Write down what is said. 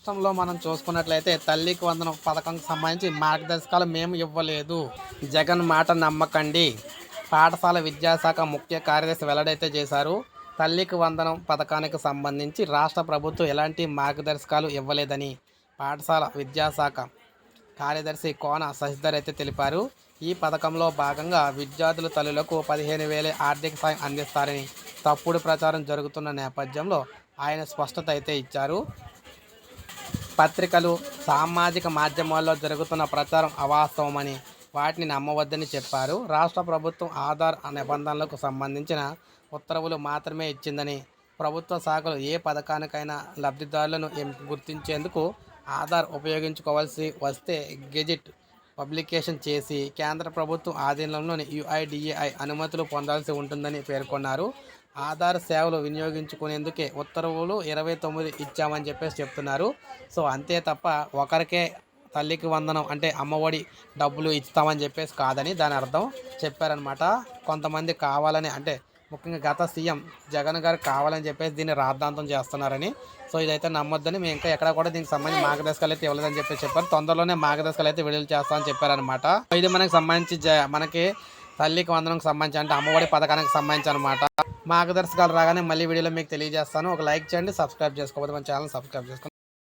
రాష్ట్రంలో మనం చూసుకున్నట్లయితే తల్లికి వందన పథకంకి సంబంధించి మార్గదర్శకాలు మేము ఇవ్వలేదు. జగన్ మాట నమ్మకండి. పాఠశాల విద్యాశాఖ ముఖ్య కార్యదర్శి వెల్లడైతే చేశారు. తల్లికి వందనం పథకానికి సంబంధించి రాష్ట్ర ప్రభుత్వం ఎలాంటి మార్గదర్శకాలు ఇవ్వలేదని పాఠశాల విద్యాశాఖ కార్యదర్శి కోన శశిధర్ అయితే తెలిపారు. ఈ పథకంలో భాగంగా విద్యార్థుల తల్లులకు పదిహేను వేలే ఆర్థిక సాయం అందిస్తారని తప్పుడు ప్రచారం జరుగుతున్న నేపథ్యంలో ఆయన స్పష్టత అయితే ఇచ్చారు. పత్రికలు సామాజిక మాధ్యమాల్లో జరుగుతున్న ప్రచారం అవాస్తవమని వాటిని నమ్మవద్దని చెప్పారు. రాష్ట్ర ప్రభుత్వం ఆధార్ నిబంధనలకు సంబంధించిన ఉత్తర్వులు మాత్రమే ఇచ్చిందని ప్రభుత్వ శాఖలు ఏ పథకానికైనా లబ్ధిదారులను గుర్తించేందుకు ఆధార్ ఉపయోగించుకోవాల్సి వస్తే గెజిట్ పబ్లికేషన్ చేసి కేంద్ర ప్రభుత్వం ఆధీనంలోని యుఐడిఏఐ అనుమతులు పొందాల్సి ఉంటుందని పేర్కొన్నారు. ఆధార్ సేవలు వినియోగించుకునేందుకే ఉత్తర్వులు ఇరవై తొమ్మిది ఇచ్చామని చెప్పేసి చెప్తున్నారు. సో అంతే తప్ప ఒకరికే తల్లికి వందనం అంటే అమ్మఒడి డబ్బులు ఇస్తామని చెప్పేసి కాదని దాని అర్థం చెప్పారనమాట కొంతమంది కావాలని అంటే ముఖ్యంగా గత సీఎం జగన్ గారు కావాలని చెప్పేసి దీన్ని రాద్ధాంతం చేస్తున్నారని. సో ఇదైతే నమ్మొద్దని మేము ఇంకా ఎక్కడ కూడా దీనికి సంబంధించి మార్గదర్శకాలు అయితే ఇవ్వలేదని చెప్పేసి చెప్పారు. తొందరలోనే మార్గదర్శకాలు అయితే విడుదల చేస్తామని చెప్పారనమాట ఇది మనకి సంబంధించి మనకి తల్లికి వందనంకి సంబంధించి అంటే అమ్మఒడి పథకానికి సంబంధించి అనమాట మార్గదర్శకాలు రాగానే మళ్ళీ వీడియోలో మీకు తెలియజేస్తాను. ఒక లైక్ చేయండి సబ్స్క్రైబ్ చేసుకోకపోతే మన ఛానల్ సబ్స్క్రైబ్ చేసుకోండి.